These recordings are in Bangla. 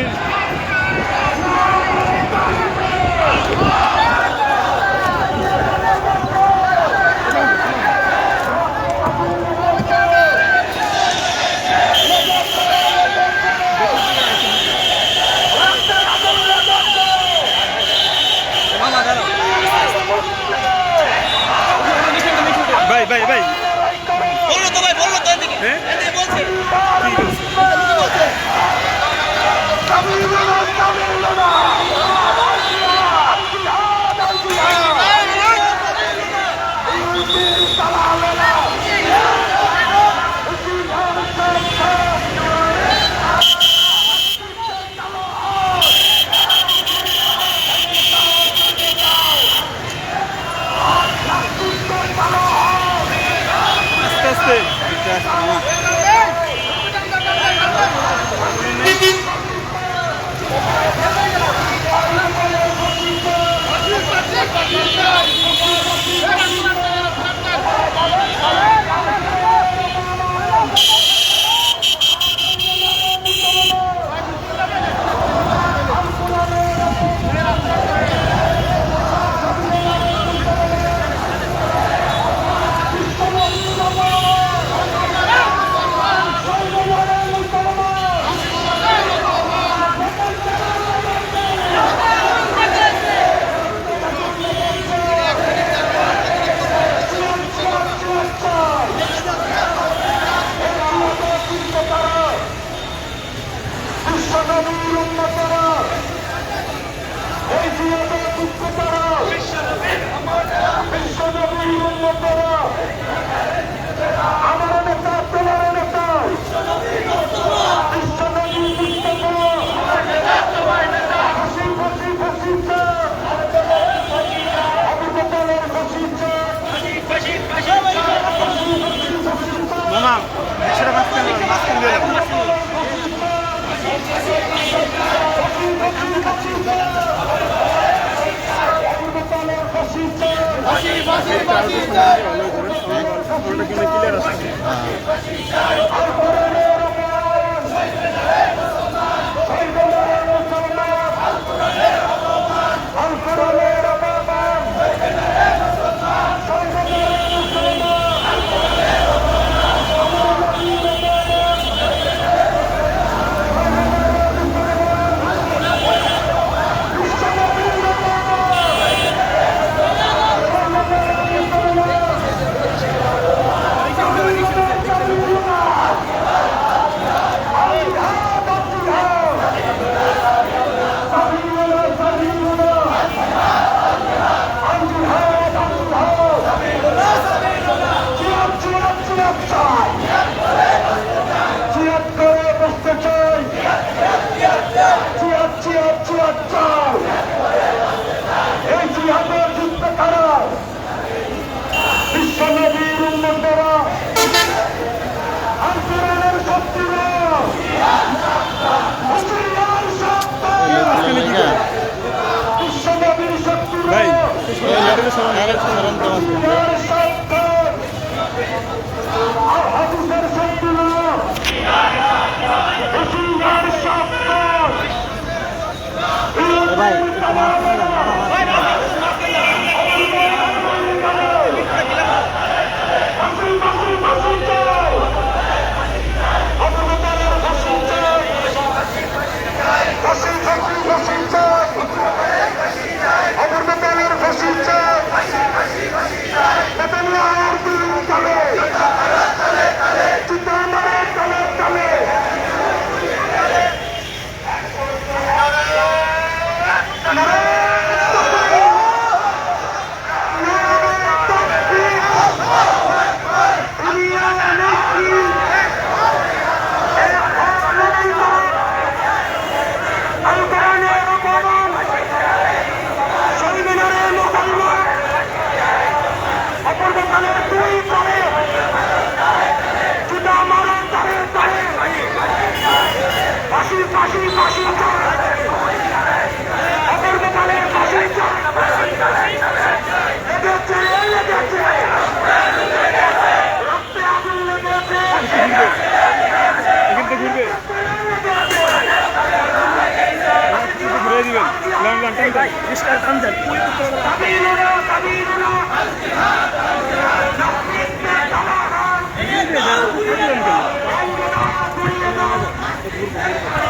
এই, এই, ক্লিয়ার আছে আর Thank you.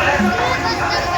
Thank you.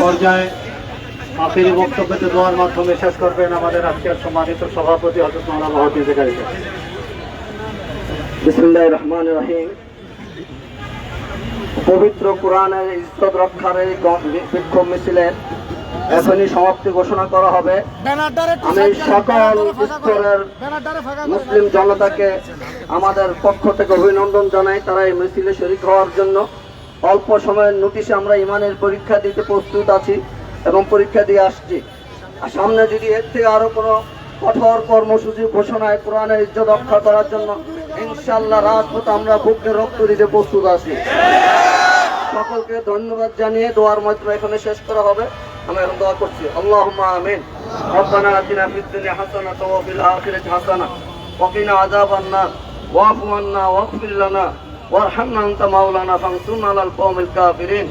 পর্যায়ে দোয়ার মাধ্যমে শেষ করবেন আমাদের আজকের সম্মানিত সভাপতি হজরত মহাদিন গাড়িতে। বিসমুল্লাহ রহমান রহিম। পবিত্র কোরআনের ইজ্জত রক্ষার এই বিক্ষোভ মিছিলের এখনই সমাপ্তি ঘোষণা করা হবে। আমি সকল স্তরের মুসলিম জনতাকে আমাদের পক্ষ থেকে অভিনন্দন জানাই তারা এই মিছিলে শরিক হওয়ার জন্য। অল্প সময়ের নোটিশে আমরা ইমানের পরীক্ষা দিতে প্রস্তুত আছি এবং পরীক্ষা দিয়ে আসছি। আর সামনে যদি এর থেকে আরও কোনো কঠোর কর্মসূচি ঘোষণায় কোরআনের ইজ্জত রক্ষা করার জন্য ইনশাল্লাহ রাজপথ আমরা বুকে রক্ত দিতে প্রস্তুত আছি। সকলকে ধন্যবাদ জানিয়ে দোয়ার মাধ্যমে এখানে শেষ করা হবে। আমি এখন দোয়া করছি আল্লাহুম্মা আমিন ربنا آتنا في الدنيا حسنة وفي الآخرة حسنة وقنا عذاب النار واعف عنا واغفر لنا ওয়ারহামনা আনতা মাওলানা আলাল কওমিল কাফিরিন।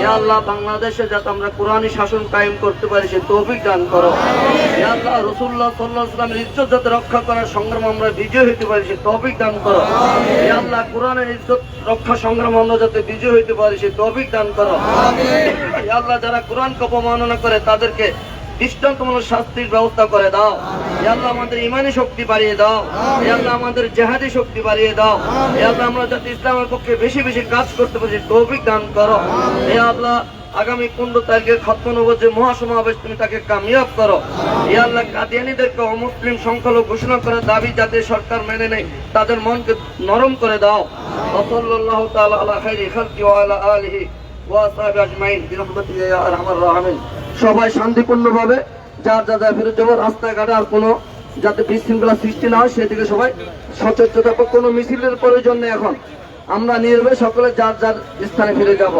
ইয়া আল্লাহ বাংলাদেশে যাতে আমরা কোরআনী শাসন কায়েম করতে পারি সে তৌফিক দান করো। ইয়া আল্লাহ রাসূলুল্লাহ সাল্লাল্লাহু আলাইহি ওয়াসাল্লামের ইজ্জত যাতে রক্ষা করার সংগ্রাম আমরা বিজয় হতে পারি সে তৌফিক দান করো। ইয়া আল্লাহ কোরআনের ইজ্জত রক্ষা সংগ্রাম আমরা যাতে বিজয় হতে পারি সে তৌফিক দান করো। ইয়া আল্লাহ যারা কোরআনকে অপমাননা করে তাদেরকে দৃষ্টান্তমূলক শাস্তির ব্যবস্থা করে দাও। আল্লাহ, আমাদের ইমানি শক্তি বাড়িয়ে দাও। আল্লাহ, আমাদের জেহাদি শক্তি বাড়িয়ে দাও। আল্লাহ, আমরা যাতে ইসলামের পক্ষে বেশি বেশি কাজ করতে পারি, তৌফিক দান করো। ইয়া আল্লাহ, আগামী পনেরো তারিখের খতম যে মহাসমাবেশ, তুমি তাকে কামিয়াব করো। ইয়া আল্লাহ, কাদিয়ানিদেরকে অমুসলিম সংখ্যালঘু ঘোষণা করার দাবি যাতে সরকার মেনে নেয়, তাদের মনকে নরম করে দাও। ওসল্লাল্লাহু তাআলা আলা খাইরি খালকি ওয়া আলা আলিহি ওয়া আসহাবিহি আজমাইন। রাহিমিন। সবাই শান্তিপূর্ণভাবে যার যা যা ফেরত যাব, রাস্তাঘাটে আর কোনো যাতে বিশৃঙ্খলা সৃষ্টি না হয় সেদিকে সবাই সচেতন থাকব কোনো মিছিলের প্রয়োজন নেই এখন। আমরা নির্ভয়ে সকলে যার যার স্থানে ফিরে যাব।